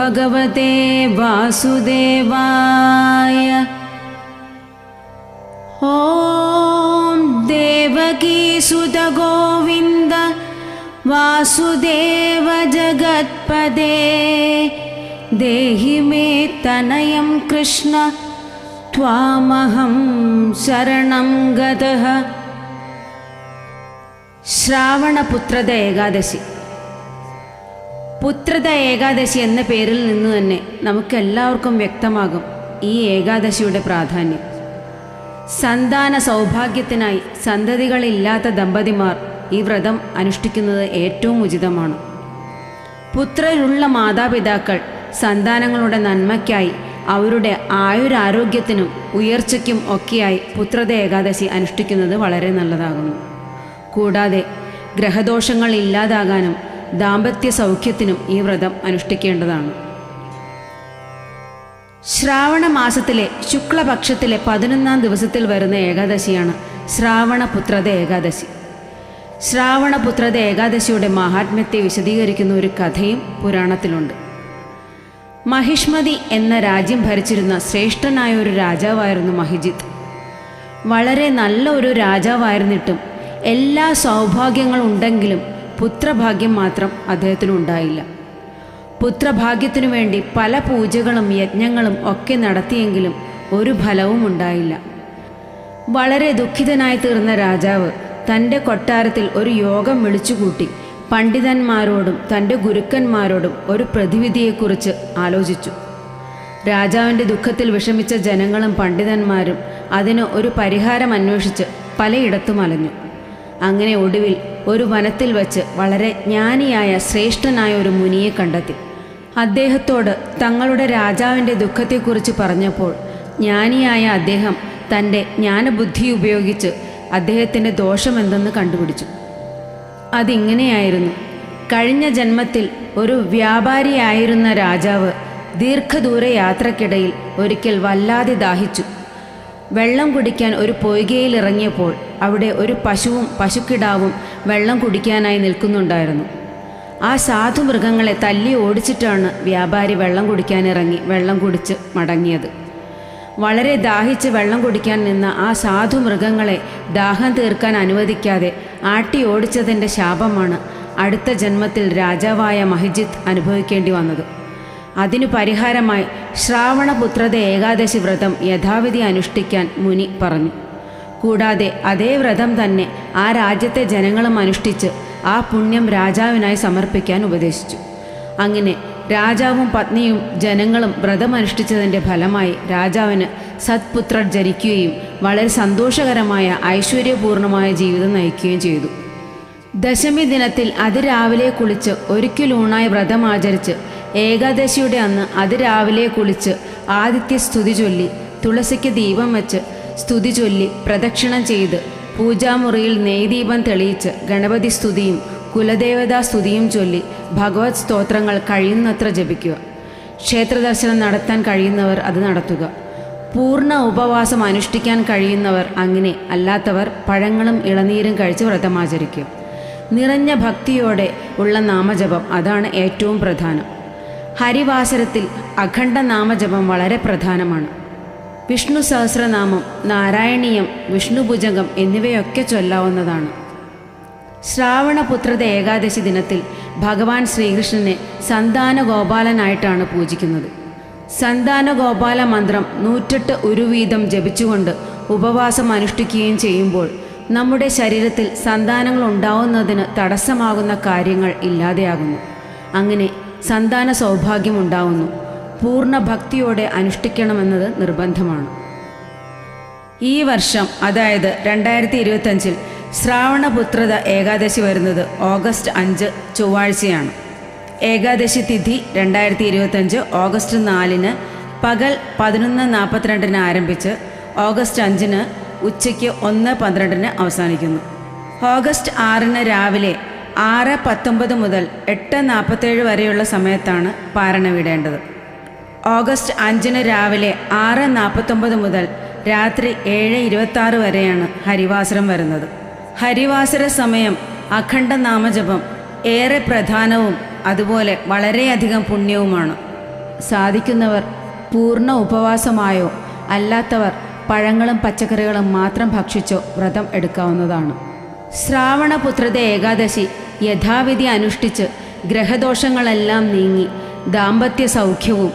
भगवते वासुदेवाय। ॐ देवकीसुतगोविन्द वासुदेव जगत्पदे। देहि मे तनयं कृष्ण त्वामहं शरणं गतः। श्रावणपुत्रद एकादशि। പുത്രത ഏകാദശി എന്ന പേരിൽ നിന്ന് തന്നെ നമുക്കെല്ലാവർക്കും വ്യക്തമാകും ഈ ഏകാദശിയുടെ പ്രാധാന്യം. സന്താന സൗഭാഗ്യത്തിനായി സന്തതികളില്ലാത്ത ദമ്പതിമാർ ഈ വ്രതം അനുഷ്ഠിക്കുന്നത് ഏറ്റവും ഉചിതമാണ്. പുത്രരുള്ള മാതാപിതാക്കൾ സന്താനങ്ങളുടെ നന്മയ്ക്കായി അവരുടെ ആയുരാരോഗ്യത്തിനും ഉയർച്ചയ്ക്കും ഒക്കെയായി പുത്രത ഏകാദശി അനുഷ്ഠിക്കുന്നത് വളരെ നല്ലതാകുന്നു. കൂടാതെ ഗ്രഹദോഷങ്ങൾ ഇല്ലാതാകാനും ദാമ്പത്യ സൗഖ്യത്തിനും ഈ വ്രതം അനുഷ്ഠിക്കേണ്ടതാണ്. ശ്രാവണ മാസത്തിലെ ശുക്ലപക്ഷത്തിലെ പതിനൊന്നാം ദിവസത്തിൽ വരുന്ന ഏകാദശിയാണ് ശ്രാവണപുത്രത ഏകാദശി. ശ്രാവണപുത്രത ഏകാദശിയുടെ മഹാത്മ്യത്തെ വിശദീകരിക്കുന്ന ഒരു കഥയും പുരാണത്തിലുണ്ട്. മഹിഷ്മതി എന്ന രാജ്യം ഭരിച്ചിരുന്ന ശ്രേഷ്ഠനായ ഒരു രാജാവായിരുന്നു മഹിജിത്ത്. വളരെ നല്ല ഒരു രാജാവായിരുന്നിട്ടും എല്ലാ സൗഭാഗ്യങ്ങളും ഉണ്ടെങ്കിലും പുത്രഭാഗ്യം മാത്രം അദ്ദേഹത്തിനുണ്ടായില്ല. പുത്രഭാഗ്യത്തിനു വേണ്ടി പല പൂജകളും യജ്ഞങ്ങളും ഒക്കെ നടത്തിയെങ്കിലും ഒരു ഫലവും ഉണ്ടായില്ല. വളരെ ദുഃഖിതനായി തീർന്ന രാജാവ് തന്റെ കൊട്ടാരത്തിൽ ഒരു യോഗം വിളിച്ചുകൂട്ടി പണ്ഡിതന്മാരോടും തന്റെ ഗുരുക്കന്മാരോടും ഒരു പ്രതിവിധിയെക്കുറിച്ച് ആലോചിച്ചു. രാജാവിന്റെ ദുഃഖത്തിൽ വിഷമിച്ച ജനങ്ങളും പണ്ഡിതന്മാരും അതിന് ഒരു പരിഹാരം അന്വേഷിച്ച് പലയിടത്തും അലഞ്ഞു. അങ്ങനെ ഒടുവിൽ ഒരു വനത്തിൽ വച്ച് വളരെ ജ്ഞാനിയായ ശ്രേഷ്ഠനായ ഒരു മുനിയെ കണ്ടെത്തി. അദ്ദേഹത്തോട് തങ്ങളുടെ രാജാവിന്റെ ദുഃഖത്തെക്കുറിച്ച് പറഞ്ഞപ്പോൾ ജ്ഞാനിയായ അദ്ദേഹം തന്റെ ജ്ഞാനബുദ്ധി ഉപയോഗിച്ച് അദ്ദേഹത്തിന്റെ ദോഷമെന്തെന്ന് കണ്ടുപിടിച്ചു. അതിങ്ങനെയായിരുന്നു. കഴിഞ്ഞ ജന്മത്തിൽ ഒരു വ്യാപാരിയായിരുന്ന രാജാവ് ദീർഘദൂര യാത്രക്കിടയിൽ ഒരിക്കൽ വല്ലാതെ ദാഹിച്ചു. വെള്ളം കുടിക്കാൻ ഒരു പൊയ്കയിലിറങ്ങിയപ്പോൾ അവിടെ ഒരു പശുവും പശുക്കിടാവും വെള്ളം കുടിക്കാനായി നിൽക്കുന്നുണ്ടായിരുന്നു. ആ സാധു മൃഗങ്ങളെ തല്ലി ഓടിച്ചിട്ടാണ് വ്യാപാരി വെള്ളം കുടിക്കാനിറങ്ങി വെള്ളം കുടിച്ച് മടങ്ങിയത്. വളരെ ദാഹിച്ച് വെള്ളം കുടിക്കാൻ നിന്ന ആ സാധു മൃഗങ്ങളെ ദാഹം തീർക്കാൻ അനുവദിക്കാതെ ആട്ടി ഓടിച്ചതിന്റെ ശാപമാണ് അടുത്ത ജന്മത്തിൽ രാജാവായ മഹിജിത്ത് അനുഭവിക്കേണ്ടി വന്നത്. അതിനു പരിഹാരമായി ശ്രാവണപുത്രത ഏകാദശി വ്രതം യഥാവിധി അനുഷ്ഠിക്കാൻ മുനി പറഞ്ഞു. കൂടാതെ അതേ വ്രതം തന്നെ ആ രാജ്യത്തെ ജനങ്ങളും അനുഷ്ഠിച്ച് ആ പുണ്യം രാജാവിനായി സമർപ്പിക്കാൻ ഉപദേശിച്ചു. അങ്ങനെ രാജാവും പത്നിയും ജനങ്ങളും വ്രതമനുഷ്ഠിച്ചതിന്റെ ഫലമായി രാജാവിന് സത്പുത്രർ ജനിക്കുകയും വളരെ സന്തോഷകരമായ ഐശ്വര്യപൂർണമായ ജീവിതം നയിക്കുകയും ചെയ്തു. ദശമി ദിനത്തിൽ അതിരാവിലെ കുളിച്ച് ഒരിക്കലൂണായി വ്രതം ആചരിച്ച് ഏകാദശിയുടെ അന്ന് അതിരാവിലെ കുളിച്ച് ആദിത്യ സ്തുതി ചൊല്ലി തുളസിക്ക് ദീപം വെച്ച് സ്തുതി ചൊല്ലി പ്രദക്ഷിണം ചെയ്ത് പൂജാമുറിയിൽ നെയ്ദീപം തെളിയിച്ച് ഗണപതി സ്തുതിയും കുലദേവതാ സ്തുതിയും ചൊല്ലി ഭഗവത് സ്തോത്രങ്ങൾ കഴിയുന്നത്ര ജപിക്കുക. ക്ഷേത്രദർശനം നടത്താൻ കഴിയുന്നവർ അത് നടത്തുക. പൂർണ ഉപവാസം അനുഷ്ഠിക്കാൻ കഴിയുന്നവർ അങ്ങനെ അല്ലാത്തവർ പഴങ്ങളും ഇളനീരും കഴിച്ച് വ്രതമാചരിക്കും നിറഞ്ഞ ഭക്തിയോടെ ഉള്ള നാമജപം അതാണ് ഏറ്റവും പ്രധാനം. ഹരിവാസരത്തിൽ അഖണ്ഡനാമജപം വളരെ പ്രധാനമാണ്. വിഷ്ണു സഹസ്രനാമം നാരായണീയം വിഷ്ണുഭുജംഗം എന്നിവയൊക്കെ ചൊല്ലാവുന്നതാണ്. ശ്രാവണപുത്രത ഏകാദശി ദിനത്തിൽ ഭഗവാൻ ശ്രീകൃഷ്ണനെ സന്താന ഗോപാലനായിട്ടാണ് പൂജിക്കുന്നത്. സന്താന ഗോപാല മന്ത്രം നൂറ്റെട്ട് ഉരുവീതം ജപിച്ചുകൊണ്ട് ഉപവാസം അനുഷ്ഠിക്കുകയും ചെയ്യുമ്പോൾ നമ്മുടെ ശരീരത്തിൽ സന്താനങ്ങൾ ഉണ്ടാവുന്നതിന് തടസ്സമാകുന്ന കാര്യങ്ങൾ ഇല്ലാതെയാകുന്നു. അങ്ങനെ സന്താന സൗഭാഗ്യം ഉണ്ടാവുന്നു. പൂർണ ഭക്തിയോടെ അനുഷ്ഠിക്കണമെന്നത് നിർബന്ധമാണ്. ഈ വർഷം അതായത് രണ്ടായിരത്തി ഇരുപത്തഞ്ചിൽ ശ്രാവണപുത്രത ഏകാദശി വരുന്നത് ഓഗസ്റ്റ് അഞ്ച് ചൊവ്വാഴ്ചയാണ്. ഏകാദശി തിഥി രണ്ടായിരത്തി ഇരുപത്തഞ്ച് ഓഗസ്റ്റ് നാലിന് പകൽ പതിനൊന്ന് നാൽപ്പത്തിരണ്ടിന് ആരംഭിച്ച് ഓഗസ്റ്റ് അഞ്ചിന് ഉച്ചയ്ക്ക് ഒന്ന് പന്ത്രണ്ടിന് അവസാനിക്കുന്നു. ഓഗസ്റ്റ് ആറിന് രാവിലെ ആറ് പത്തൊമ്പത് മുതൽ എട്ട് നാൽപ്പത്തേഴ് വരെയുള്ള സമയത്താണ് പാരണ വിടേണ്ടത്. ഓഗസ്റ്റ് അഞ്ചിന് രാവിലെ ആറ് നാൽപ്പത്തൊമ്പത് മുതൽ രാത്രി ഏഴ് ഇരുപത്താറ് വരെയാണ് ഹരിവാസരം വരുന്നത്. ഹരിവാസര സമയം അഖണ്ഡ നാമജപം ഏറെ പ്രധാനവും അതുപോലെ വളരെയധികം പുണ്യവുമാണ്. സാധിക്കുന്നവർ പൂർണ ഉപവാസമായോ അല്ലാത്തവർ പഴങ്ങളും പച്ചക്കറികളും മാത്രം ഭക്ഷിച്ചോ വ്രതം എടുക്കാവുന്നതാണ്. ശ്രാവണപുത്രത ഏകാദശി. യഥാവിധി അനുഷ്ഠിച്ച് ഗ്രഹദോഷങ്ങളെല്ലാം നീങ്ങി. ദാമ്പത്യ സൗഖ്യവും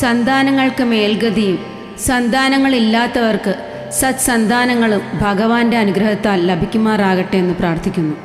സന്താനങ്ങൾക്ക് മേൽഗതിയും സന്താനങ്ങളില്ലാത്തവർക്ക് സത്സന്താനങ്ങളും ഭഗവാന്റെ അനുഗ്രഹത്താൽ ലഭിക്കുമാറാകട്ടെ എന്ന് പ്രാർത്ഥിക്കുന്നു.